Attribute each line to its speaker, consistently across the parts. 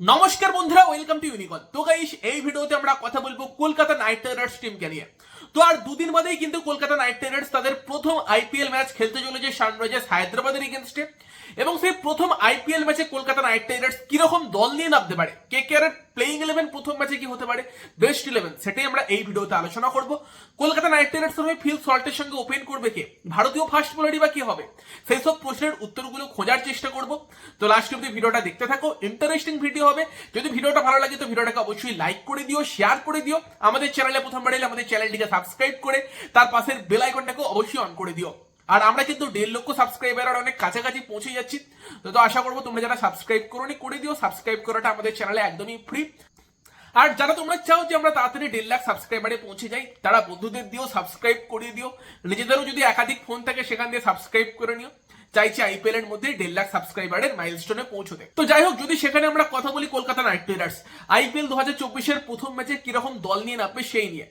Speaker 1: নমস্কার বন্ধুরা welcome to ইউনিকন তো গাইস এই ভিডিওতে আমরা কথা বলব কলকাতা নাইট রাইডার্স টিমকে নিয়ে। তো আর দুদিন বাদেই কিন্তু কলকাতা নাইট রাইডার্স তাদের প্রথম আইপিএল ম্যাচ খেলতে চলেছে সানরাইজার্স হায়দ্রাবাদের এগেনস্টে এবং সেই প্রথম আইপিএল ম্যাচে কলকাতা নাইট রাইডার্স কীরকম দল নিয়ে নামতে পারে? কে কে আর প্লেইং ইলেভেন প্রথম ম্যাচে কি হতে পারে? বেস্ট ইলেভেন সেটাই আমরা এই ভিডিওতে আলোচনা করব। কলকাতা নাইট রাইডার্স হয়ে ফিল সল্টের সঙ্গে ওপেন করবে কে? ভারতীয় ফার্স্ট বোলারই বা কি হবে? সেই সব প্রশ্নের উত্তরগুলো খোঁজার চেষ্টা করব। তো লাস্ট অব্দি ভিডিওটা দেখতে থাকো ইন্টারেস্টিং ভিডিও হবে। যদি ভিডিওটা ভালো লাগে তো ভিডিওটাকে অবশ্যই লাইক করে দিও শেয়ার করে দিও। আমাদের চ্যানেলে প্রথমবার এলে আমাদের চ্যানেলটিকে সাবস্ক্রাইব করে, তার পাশের বেল আইকনটাকে অবশ্যই অন করে দিও। আর আমরা কিন্তু দেড় লক্ষ সাবস্ক্রাইবার আর অনেক কাছাকাছি পৌঁছে যাচ্ছি। তো আশা করব তোমরা যারা সাবস্ক্রাইব করোনি, করে দিও। সাবস্ক্রাইব করাটা আমাদের চ্যানেলে একদমই ফ্রি আর যারা তোমরা চাও যে আমরা তাড়াতাড়ি দেড় লাখ সাবস্ক্রাইবারে পৌঁছে যাই, তারা বন্ধুদের দিও সাবস্ক্রাইব করিয়ে দিও। নিজেদেরও যদি একাধিক ফোন থাকে, সেখান দিয়ে সাবস্ক্রাইব করে নিও। চাইছি আইপিএল এর মধ্যে দেড় লাখ সাবস্ক্রাইবারের মাইলস্টোনে পৌঁছতে। তো যাই হোক, যদি সেখানে আমরা কথা বলি কলকাতা নাইট রাইডার্স, আইপিএল দু হাজার চব্বিশের প্রথম ম্যাচে কীরকম দল নিয়ে নামবে সেই নিয়ে।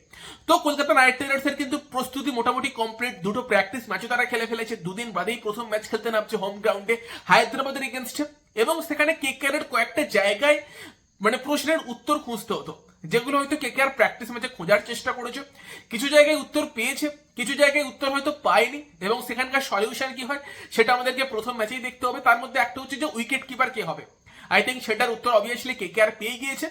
Speaker 1: তো কলকাতা নাইট রাইডার্স এর কিন্তু প্রস্তুতি মোটামুটি কমপ্লিট দুটো প্র্যাকটিস ম্যাচও তারা খেলে ফেলেছে, দুদিন বাদেই প্রথম ম্যাচ খেলতে নামছে হোম গ্রাউন্ডে হায়দ্রাবাদের এগেনস্টে এবং সেখানে কেকেআর এর কয়েকটা জায়গায় মানে প্রশ্নের উত্তর খুঁজতে হতো। যেগুলো হয়তো কে কে আর প্র্যাকটিস ম্যাচে খোঁজার চেষ্টা করেছে। কিছু জায়গায় উত্তর পেয়েছে, কিছু জায়গায় উত্তর হয়তো পায়নি, এবং সেখানকার সলিউশন কি হয় সেটা আমাদেরকে প্রথম ম্যাচেই দেখতে হবে। তার মধ্যে একটা হচ্ছে যে উইকেট কিপার কে হবে। আই থিঙ্ক সেটার উত্তর অবভিয়াসলি কে কে আর পেয়ে গিয়েছে।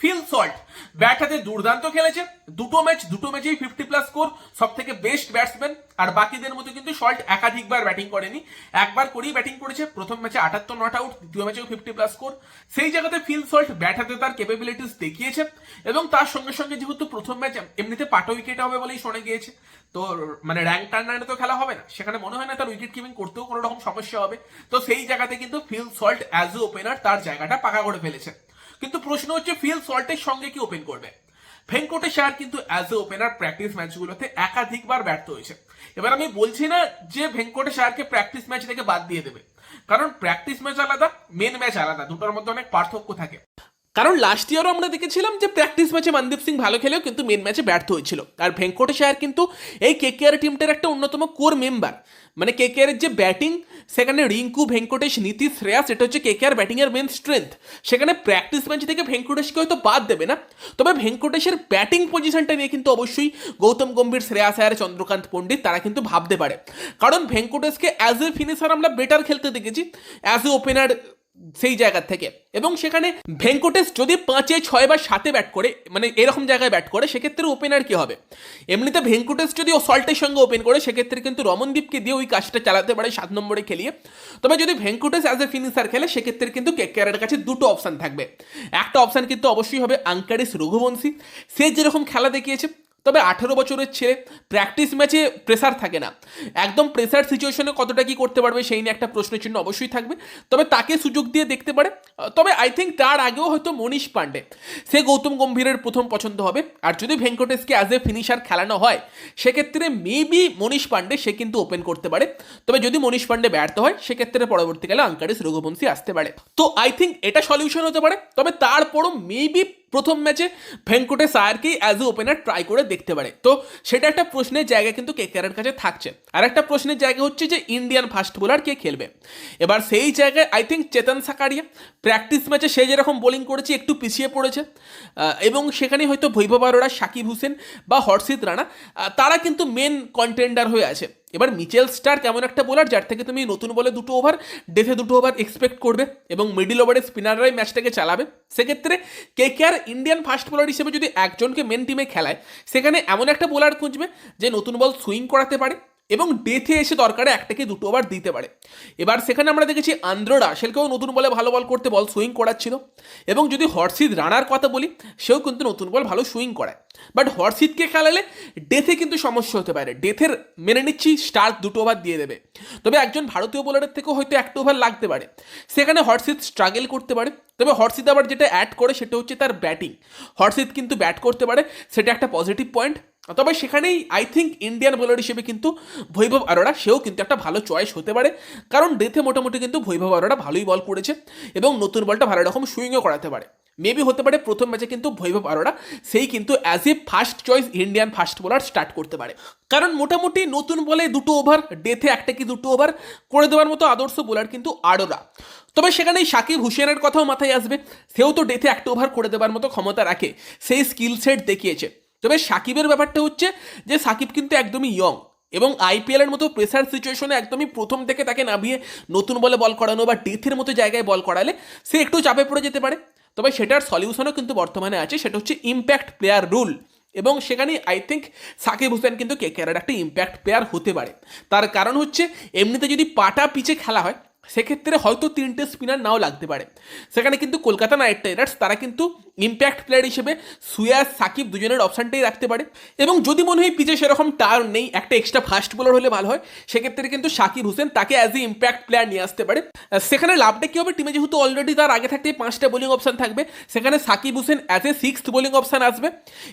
Speaker 1: Phil Salt. ব্যাট হাতে দুর্দান্ত খেলেছে। দুটো ম্যাচ দুটো ম্যাচেই ফিফটি প্লাস স্কোর সব থেকে বেস্ট ব্যাটসম্যান আর বাকিদের মধ্যে কিন্তু সল্ট একাধিকবার ব্যাটিং করেনি। একবার করেই ব্যাটিং করেছে। প্রথম ম্যাচে আটাত্তর নট আউট দ্বিতীয় ম্যাচেও ফিফটি প্লাস স্কোর সেই জায়গাতে ফিল সল্ট ব্যাট হাতে তার ক্যাপাবিলিটিস দেখিয়েছে। এবং তার সঙ্গে সঙ্গে যেহেতু প্রথম ম্যাচ এমনিতে পাটো উইকেট হবে বলেই শোনা গিয়েছে। তো মানে র্যাঙ্ক টার্নারে তো খেলা হবে না। সেখানে মনে হয় না তার উইকেট কিপিং করতেও কোনো রকম সমস্যা হবে। তো সেই জায়গাতে কিন্তু Phil Salt as a opener তার জায়গাটা পাকা করে ফেলেছে। কিন্তু প্রশ্ন হচ্ছে ফিল সল্টের সঙ্গে কি ওপেন করবে? ভেঙ্কটে আয়ার কিন্তু অ্যাজ এ ওপেনার প্র্যাকটিস ম্যাচগুলোতে একাধিকবার ব্যর্থ হয়েছে। এবার আমি বলছি না যে ভেঙ্কটে আয়ারকে প্র্যাকটিস ম্যাচ থেকে বাদ দিয়ে দেবে। কারণ প্র্যাকটিস ম্যাচ আলাদা মেন ম্যাচ আলাদা, দুটোর মধ্যে অনেক পার্থক্য থাকে। কারণ লাস্ট ইয়ারও আমরা দেখেছিলাম যে প্র্যাকটিস ম্যাচে মনদীপ সিং ভালো খেলেও কিন্তু মেন ম্যাচে ব্যর্থ হয়েছিল। আর ভেঙ্কটেশ আয়ার কিন্তু এই কে কেকেআর টিমটার একটা অন্যতম কোর মেম্বার মানে কে কেকেআর যে ব্যাটিং সেখানে রিঙ্কু, ভেঙ্কটেশ, নীতিশ শ্রেয়াস এটা হচ্ছে কেকেআর ব্যাটিং এর মেন স্ট্রেংথ সেখানে প্র্যাকটিস ম্যাচ থেকে ভেঙ্কটেশকে হয়তো বাদ দেবে না। তবে ভেঙ্কটেশের ব্যাটিং পজিশনটা নিয়ে কিন্তু অবশ্যই গৌতম গম্ভীর শ্রেয়াস আয়ার চন্দ্রকান্ত পণ্ডিত, তারা কিন্তু ভাবতে পারে। কারণ ভেঙ্কটেশকে অ্যাজ এ ফিনিশার আমরা বেটার খেলতে দেখেছি। অ্যাজ এ ওপেনার সেই জায়গার থেকে। এবং সেখানে ভেঙ্কটেশ যদি পাঁচে, ছয় বা সাতে ব্যাট করে মানে এরকম জায়গায় ব্যাট করে, সেক্ষেত্রে ওপেনার কি হবে? এমনিতে ভেঙ্কটেশ যদি ও সল্টের সঙ্গে ওপেন করে, সেক্ষেত্রে কিন্তু রমনদীপকে দিয়ে ওই কাজটা চালাতে পারে সাত নম্বরে খেলিয়ে। তবে যদি ভেঙ্কটেশ অ্যাজ এ ফিনিশার খেলে, সেক্ষেত্রে কিন্তু কে কেকেআরের কাছে দুটো অপশান থাকবে। একটা অপশান কিন্তু অবশ্যই হবে আঙ্কারিস রঘুবংশী। সে যেরকম খেলা দেখিয়েছে তবে আঠেরো বছরের ছেলে প্র্যাকটিস ম্যাচে প্রেসার থাকে না। একদম প্রেসার সিচুয়েশনে কতটা কি করতে পারবে সেই নিয়ে একটা প্রশ্ন চিহ্ন অবশ্যই থাকবে। তবে তাকে সুযোগ দিয়ে দেখতে পারে। তবে আই থিঙ্ক তার আগেও হয়তো মনীষ পান্ডে। সে গৌতম গম্ভীরের প্রথম পছন্দ হবে। আর যদি ভেঙ্কটেশকে অ্যাজ এ ফিনিশার খেলানো হয়, সেক্ষেত্রে মেবি মনীষ পান্ডে সে কিন্তু ওপেন করতে পারে। তবে যদি মনীষ পান্ডে ব্যর্থ হয়, সেক্ষেত্রে পরবর্তীকালে আঙ্কারিস রঘুবংশী আসতে পারে। তো আই থিঙ্ক এটা সলিউশন হতে পারে। তবে তারপরও মেবি প্রথম ম্যাচে ভেঙ্কটেশ আয়ারকেই অ্যাজ এ ওপেনার ট্রাই করে দেখতে পারে। তো সেটা একটা প্রশ্নের জায়গা কিন্তু কেকেআরের কাছে থাকছে। আর একটা প্রশ্নের জায়গা হচ্ছে যে ইন্ডিয়ান ফাস্ট বোলার কে খেলবে। এবার সেই জায়গায় I think Chetan Sakariya practice ম্যাচে সে যেরকম বোলিং করেছে, একটু পিছিয়ে পড়েছে। এবং সেখানে হয়তো বৈভব আরোরা সাকিব হোসেন বা হর্ষিত রানা তারা কিন্তু মেন কন্টেন্ডার হয়ে আছে। এবার মিচেল স্টার কেমন একটা বোলার যার থেকে তুমি নতুন বলে দুটো ওভার ডেথে দুটো ওভার এক্সপেক্ট করবে এবং মিডিল ওভারে স্পিনাররাই ম্যাচটাকে চালাবে। সেক্ষেত্রে কে কে আর ইন্ডিয়ান ফাস্ট বোলার হিসেবে যদি একজনকে মেন টিমে খেলায়, সেখানে এমন একটা বোলার খুঁজবে যে নতুন বল সুইং করাতে পারে। এবং ডেথে এসে দরকারে একটাকে দুটো ওভার দিতে পারে। এবার সেখানে আমরা দেখেছি আন্দ্র রাসেলকেও নতুন বলে ভালো বল করতে বল সুইং করাচ্ছিল। এবং যদি হর্ষিত রানার কথা বলি, সেও কিন্তু নতুন বল ভালো সুইং করায়। বাট হর্ষিতকে খেলালে ডেথে কিন্তু সমস্যা হতে পারে। ডেথের মেনে নিচ্ছি স্টার্ট দুটো ওভার দিয়ে দেবে। তবে একজন ভারতীয় বোলারের থেকেও হয়তো একটা ওভার লাগতে পারে। সেখানে হর্ষিত স্ট্রাগল করতে পারে। তবে হর্ষিত আবার যেটা অ্যাড করে, সেটা হচ্ছে তার ব্যাটিং হর্ষিত কিন্তু ব্যাট করতে পারে, সেটা একটা পজিটিভ পয়েন্ট তবে সেখানেই আই থিঙ্ক ইন্ডিয়ান বোলার হিসেবে কিন্তু বৈভব আরোরা, সেও কিন্তু একটা ভালো চয়েস হতে পারে। কারণ ডেথে মোটামুটি কিন্তু বৈভব আরোরা ভালোই বল করেছে এবং নতুন বলটা ভালো রকম সুইংও করাতে পারে। মেবি হতে পারে প্রথম ম্যাচে কিন্তু বৈভব আরোরা, সেই কিন্তু as a first choice Indian fast bowler start করতে পারে। কারণ মোটামুটি নতুন বলে দুটো ওভার ডেথে একটা কি দুটো ওভার করে দেওয়ার মতো আদর্শ বোলার কিন্তু আরোরা। তবে সেখানে সাকিব হুসেনের কথাও মাথায় আসবে, সেও তো ডেথে একটা ওভার করে দেওয়ার মতো ক্ষমতা রাখে, সেই স্কিল সেট দেখিয়েছে। তবে সাকিবের ব্যাপারটা হচ্ছে যে সাকিব কিন্তু একদমই ইয়ং এবং আইপিএল এর মতো প্রেসার সিচুয়েশনে একদমই প্রথম থেকে তাকে নামিয়ে নতুন বলে বল করানো বা ডেথের মতো জায়গায় বল করালে সে একটু চাপে পড়ে যেতে পারে। তবে সেটার সলিউশনও কিন্তু বর্তমানে আছে, সেটা হচ্ছে ইম্প্যাক্ট প্লেয়ার রুল এবং সেখানে আই থিঙ্ক সাকিব হোসেন কিন্তু কে কেকেআরের একটা ইম্প্যাক্ট প্লেয়ার হতে পারে। তার কারণ হচ্ছে এমনিতে যদি পাটা পিচে খেলা হয়, সেক্ষেত্রে হয়তো তিনটে স্পিনার নাও লাগতে পারে। সেখানে কিন্তু কলকাতা নাইট রাইডার্স, তারা কিন্তু ইম্প্যাক্ট প্লেয়ার হিসেবে সুয়াস, সাকিব দুজনের অপশানটাই রাখতে পারে। এবং যদি মনে হয় পিচে সেরকম টার্ন নেই, একটা এক্সট্রা ফাস্ট বোলার হলে ভালো হয়, সেক্ষেত্রে কিন্তু সাকিব হোসেন তাকে অ্যাজ এ ইম্প্যাক্ট প্লেয়ার নিয়ে আসতে পারে। সেখানে লাভটা কী হবে? টিমে যেহেতু অলরেডি তার আগে থাকতে পাঁচটা বোলিং অপশান থাকবে, সেখানে Sakib Hossain as a sixth bowling option আসবে।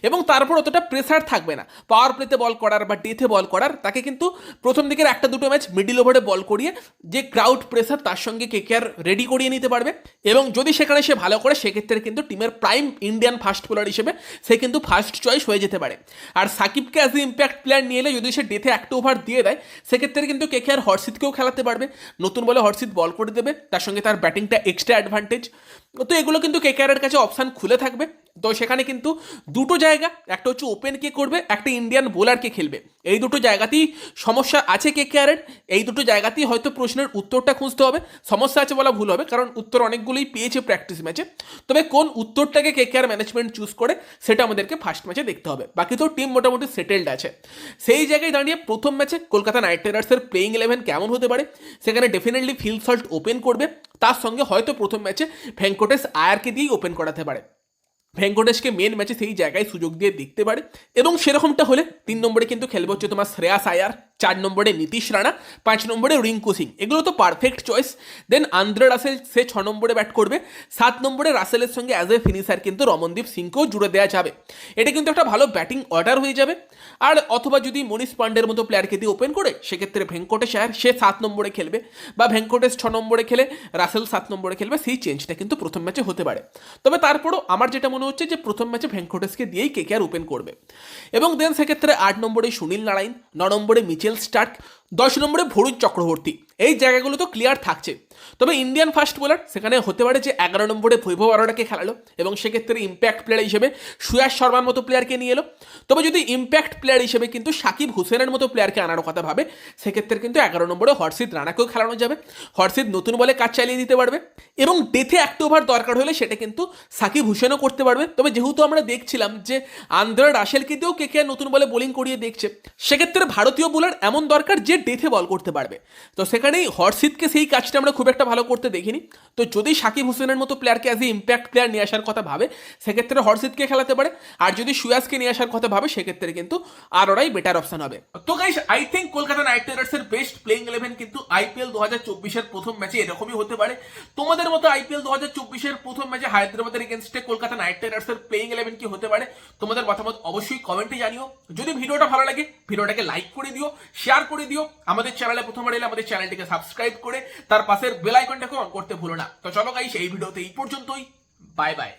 Speaker 1: এবং তারপর অতটা প্রেসার থাকবে না। পাওয়ার প্লেতে বল করার বা ডেথে বল করার, তাকে কিন্তু প্রথম দিকের একটা দুটো ম্যাচ মিডিল ওভারে বল করিয়ে, যে ক্রাউড প্রেসার তার সঙ্গে কেকেআর রেডি করিয়ে নিতে পারবে। এবং যদি সেখানে সে ভালো করে, সেক্ষেত্রে কিন্তু টিমের প্রাইম ইন্ডিয়ান ফাস্ট বোলার হিসেবে, সে কিন্তু ফার্স্ট চয়েস হয়ে যেতে পারে। আর সাকিবকে অ্যাজ এ ইম্প্যাক্ট প্লেয়ার নিয়ে এলে যদি সে ডেথে একটা ওভার দিয়ে দেয়, সেক্ষেত্রে কিন্তু কে কে আর হর্ষিতকেও খেলাতে পারবে। নতুন বলে হর্ষিত বল করে দেবে, তার সঙ্গে তার ব্যাটিংটা এক্সট্রা অ্যাডভান্টেজ তো এগুলো কিন্তু কে কে আরের কাছে অপশান খুলে থাকবে। তো সেখানে কিন্তু দুটো জায়গা, একটা হচ্ছে ওপেন কে করবে, একটা ইন্ডিয়ান বোলারকে খেলবে। এই দুটো জায়গাতেই সমস্যা আছে কে কেয়ারের এই দুটো জায়গাতেই হয়তো প্রশ্নের উত্তরটা খুঁজতে হবে। সমস্যা আছে বলা ভুল হবে, কারণ উত্তর অনেকগুলোই পেয়েছে প্র্যাকটিস ম্যাচে তবে কোন উত্তরটাকে কে কেয়ার ম্যানেজমেন্ট চুজ করে, সেটা আমাদেরকে ফার্স্ট ম্যাচে দেখতে হবে। বাকি তো টিম মোটামুটি সেটেলড আছে। সেই জায়গায় দাঁড়িয়ে প্রথম ম্যাচে কলকাতা নাইট রাইডার্সের প্লেইং ইলেভেন কেমন হতে পারে, সেখানে ডেফিনেটলি ফিল্ড সল্ট ওপেন করবে। তার সঙ্গে হয়তো প্রথম ম্যাচে ভেঙ্কটেশ আয়ারকে দিয়েই ওপেন করাতে পারে। ভেঙ্কটেশকে মেন ম্যাচে সেই জায়গায় সুযোগ দিয়ে দেখতে পারে। এবং সেরকমটা হলে তিন নম্বরে কিন্তু খেলবে হচ্ছে তোমার শ্রেয়াস আয়ার চার নম্বরে নীতিশ রানা, পাঁচ নম্বরে রিঙ্কু সিং। এগুলো তো perfect choice then Andre Russell, সে ছ নম্বরে ব্যাট করবে। সাত নম্বরে রাসেলের সঙ্গে অ্যাজ এ ফিনিশার কিন্তু রমনদীপ সিংকেও জুড়ে দেওয়া যাবে। এটা কিন্তু একটা ভালো ব্যাটিং অর্ডার হয়ে যাবে। আর অথবা যদি মনীষ পান্ডের মতো প্লেয়ারকে দিয়ে ওপেন করে, সেক্ষেত্রে ভেঙ্কটেশ আয়ার সে সাত নম্বরে খেলবে। বা ভেঙ্কটেশ ছ নম্বরে খেলে, রাসেল সাত নম্বরে খেলবে, সেই চেঞ্জটা কিন্তু প্রথম ম্যাচে হতে পারে। তবে তারপরও আমার যেটা মনে হচ্ছে যে প্রথম ম্যাচে ভেঙ্কটেশকে দিয়েই কে কেকেআর ওপেন করবে। এবং দেন সেক্ষেত্রে আট নম্বরে সুনীল নারায়ণ, ন নম্বরে মিচেল স্টার্ক, দশ নম্বরে ভরুণ চক্রবর্তী। এই জায়গাগুলো তো ক্লিয়ার থাকছে। তবে ইন্ডিয়ান ফাস্ট বোলার সেখানে হতে পারে যে এগারো নম্বরে বৈভব আরোটাকে খেলালো এবং সেক্ষেত্রে ইম্প্যাক্ট প্লেয়ার হিসেবে সুয়াস শর্মার মতো প্লেয়ারকে নিয়ে এলো। তবে যদি ইম্প্যাক্ট প্লেয়ার হিসেবে কিন্তু সাকিব হুসেনের মতো প্লেয়ারকে আনার কথা ভাবে, সেক্ষেত্রে কিন্তু এগারো নম্বরে হর্ষিত রানাকেও খেলানো যাবে। হর্ষিত নতুন বলে কাজ চালিয়ে দিতে পারবে এবং ডেথে একটা ওভার দরকার হলে সেটা কিন্তু সাকিব হুসেনও করতে পারবে। তবে যেহেতু আমরা দেখছিলাম যে আন্দ্রা রাসেলকে দিয়েও কে কে নতুন বলে বোলিং করিয়ে দেখছে, সেক্ষেত্রে ভারতীয় বোলার এমন দরকার যে ডেথে বল করতে পারবে। তো সেখানেই হর্ষিতকে সেই কাজটা আমরা খুব একটা ভালো করতে দেখিনি। তো যদি সাকিব হোসেনের মতো প্লেয়ারকে অ্যাজ এ ইম্প্যাক্ট প্লেয়ার নিয়ে আসার কথা ভাবে, সেক্ষেত্রে হর্ষিতকে খেলাতে পারে। আর যদি সুয়াসকে নিয়ে আসার কথা ভাবে, সেক্ষেত্রে কিন্তু আর ওরাই বেটার অপশন হবে। তো guys I think Kolkata Knight রাইডার্সের বেস্ট প্লেইং ইলেভেন কিন্তু আইপিএল দু হাজার চব্বিশের প্রথম ম্যাচে এরকমই হতে পারে। তোমাদের মতো আইপিএল দু হাজার চব্বিশের প্রথম ম্যাচে হায়দ্রাবাদের এগেনস্টে কলকাতা নাইট রাইডার্সের প্লেইং ইলেভেন কি হতে পারে, তোমাদের মতামত অবশ্যই কমেন্টে জানিও। যদি ভিডিওটা ভালো লাগে, ভিডিওটাকে লাইক করে দিও শেয়ার করে দিও। আমাদের চ্যানেলে প্রথমবার এলে আমাদের চ্যানেলটিকে সাবস্ক্রাইব করে তার পাশের বেল আইকনটাকে অন করতে ভুলো না। তো চলো গাইস, এই ভিডিওতে এই পর্যন্তই। Bye bye.